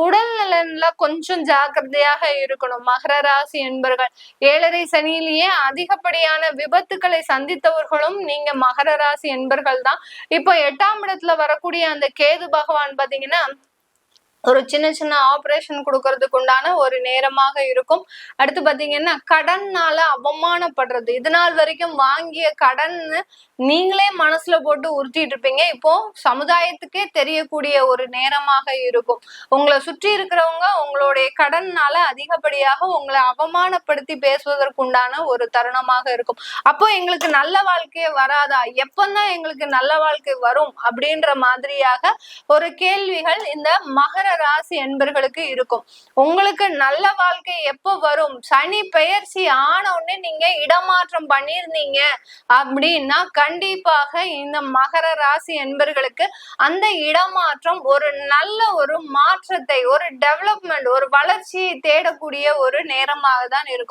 உடல் நலன்ல கொஞ்சம் ஜாக்கிரதையாக இருக்கணும். மகர ராசி என்பர்கள் ஏழரை சனியிலேயே அதிகப்படியான விபத்துக்களை சந்தித்தவர்களும் நீங்க மகர ராசி என்பர்கள் தான் இப்போ எட்டாம் இடத்துல வரக்கூடிய அந்த கேது பகவான் பாத்தீங்கன்னா ஒரு சின்ன சின்ன ஆபரேஷன் கொடுக்கறதுக்கு உண்டான ஒரு நேரமாக இருக்கும். அடுத்து பாத்தீங்கன்னா கடன்னால அவமானப்படுறது. இது நாள் வரைக்கும் வாங்கிய கடன் நீங்களே மனசுல போட்டு உறுத்திட்டு இருப்பீங்க. இப்போ சமுதாயத்துக்கே தெரியக்கூடிய ஒரு நேரமாக இருக்கும். உங்களை சுற்றி இருக்கிறவங்க உங்களுடைய கடன்னால அதிகப்படியாக உங்களை அவமானப்படுத்தி பேசுவதற்குண்டான ஒரு தருணமாக இருக்கும். அப்போ எங்களுக்கு நல்ல வாழ்க்கையே வராதா? எப்பந்தான் எங்களுக்கு நல்ல வாழ்க்கை வரும்? அப்படின்ற மாதிரியாக ஒரு கேள்விகள் இந்த மகர ராசி என்பர்களுக்கு இருக்கும். உங்களுக்கு நல்ல வாழ்க்கை எப்போ வரும்? சனி பெயர்ச்சி ஆன உடனே நீங்க இடமாற்றம் பண்ணிருந்தீங்க அப்படின்னா கண்டிப்பாக இந்த மகர ராசி என்பர்களுக்கு அந்த இடமாற்றம் ஒரு நல்ல ஒரு மாற்றத்தை ஒரு டெவலப்மெண்ட் ஒரு வளர்ச்சியை தேடக்கூடிய ஒரு நேரமாக தான் இருக்கும்.